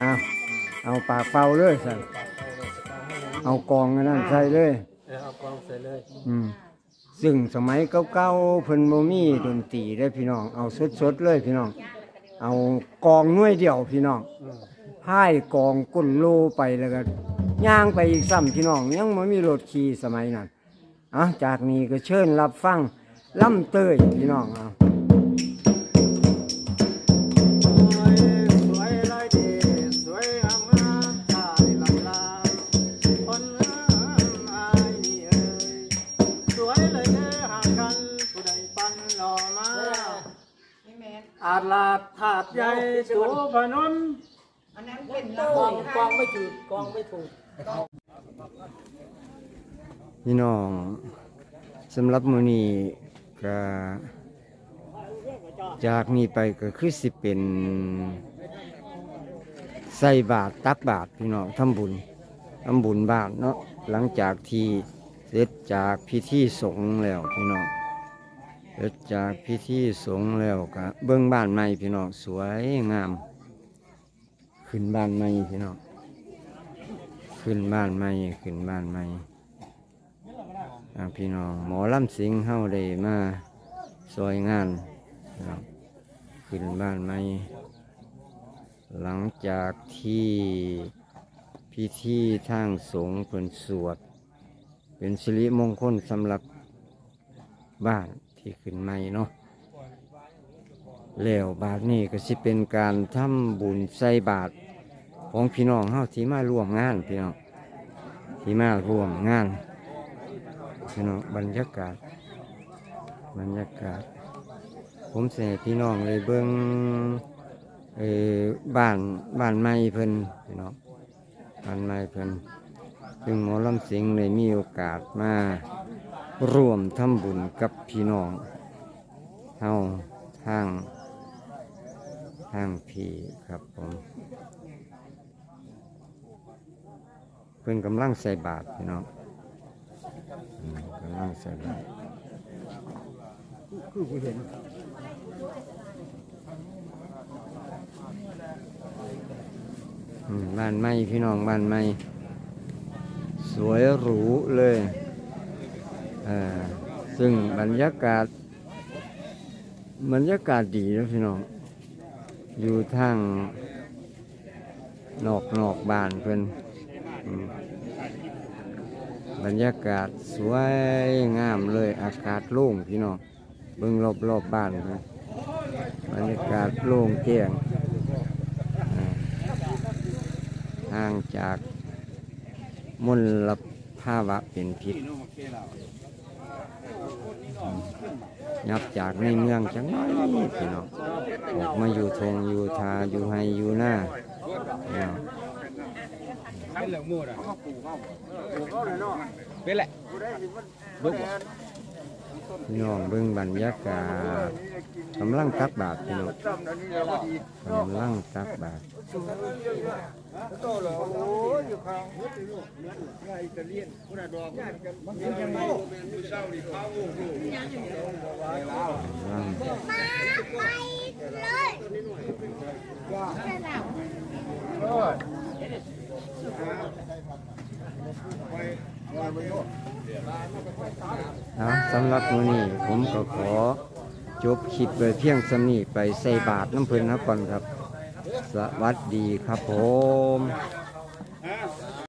เอาเอาปากเป่าเลยสันเอากองอันนั้นใส่เลย เออเอากองใส่เลยอืมซึ่งสมัยเก่าๆเพิ่นบ่มีดนตรีได้อพี่น้อง เอาสดๆเลยพี่น้อง เอากองหน่วยเดียวพี่น้อง อืมพายกองก้นโลไปแล้วก็ย่างไปอีกซ้ำพี่น้อง ยังบ่มีรถขี่สมัยนั้นอะจากนี้ก็เชิญรับฟังล่ำเต้ยพี่น้องเอา อาจลาดถาดใหญ่สูพนมกองกองไม่ถูกกองไม่ถูกพี่น้องสำหรับมื้อนี้ก็จากนี้ไปก็คือสิเป็นใส่บาตรตักบาตรพี่น้องทำบุญทำบุญบ้านเนาะหลังจากที่เสร็จจากพิธีสงฆ์แล้วพี่น้อง เสร็จากพิธีสงฆ์แล้วก็เบื้องบ้านใหม่พี่น้องสวยงาม ขึ้นบ้านใหม่พี่น้องขึ้นบ้านใหม่ขึ้นบ้านใหม่พี่น้องหมอลำสิงห์เฮาได้มาซอยงานขึ้นบ้านใหม่หลังจากที่พิธีทางสงฆ์เพิ่นสวด เป็นสิริมงคลสำหรับบ้าน ที่ขึ้นใหม่เนาะแล้วบาทนี้ก็สิเป็นการทำบุญใส่บาทของพี่น้องเฮาที่มาร่วมงานพี่น้องที่มาร่วมงานพี่น้องบรรยากาศ บรรยากาศ ผมเสนพี่น้องเลยเบิ้งเออบ้านบ้านไม้เพิ่นพี่น้องบ้านไม้เพิ่นซึ่งหมอลำสิงเลยมีโอกาสมา ร่วมทำบุญกับพี่น้องเฮาทางทางพี่ครับผมเพิ่นกำลังใส่บาตรพี่น้องกำลังใส่บาตรอืมบ้านไม้พี่น้องบ้านไม้สวยหรูเลย ซึ่งบรรยากาศบรรยากาศดีนะพี่น้อง อยู่ทางนอกนอกบ้านเพิ่นอืมบรรยากาศสวยงามเลยอากาศโล่งพี่น้องเบิ่งรอบรอบบ้านนะบรรยากาศโล่งแจ้งอ่าห่างจากมลภาวะเป็นพิษ ยับจากในเมืองจังน้อยพี่น้องออกมาอยู่ทงอยู่ทาอยู่ไฮอยู่หน้าพี่น้องเป็นแหละ พี่น้องเบิ่งบรรยากาศกำลังตักบาตรพี่น้องกำลังตักบาตรกำลัง สำหรับมือนี้ผมก็ขอจบคลิปไว้เพียงสำนี้ไปใส่บาทน้ำเพิ่นนะก่อนครับ สวัสดีครับผม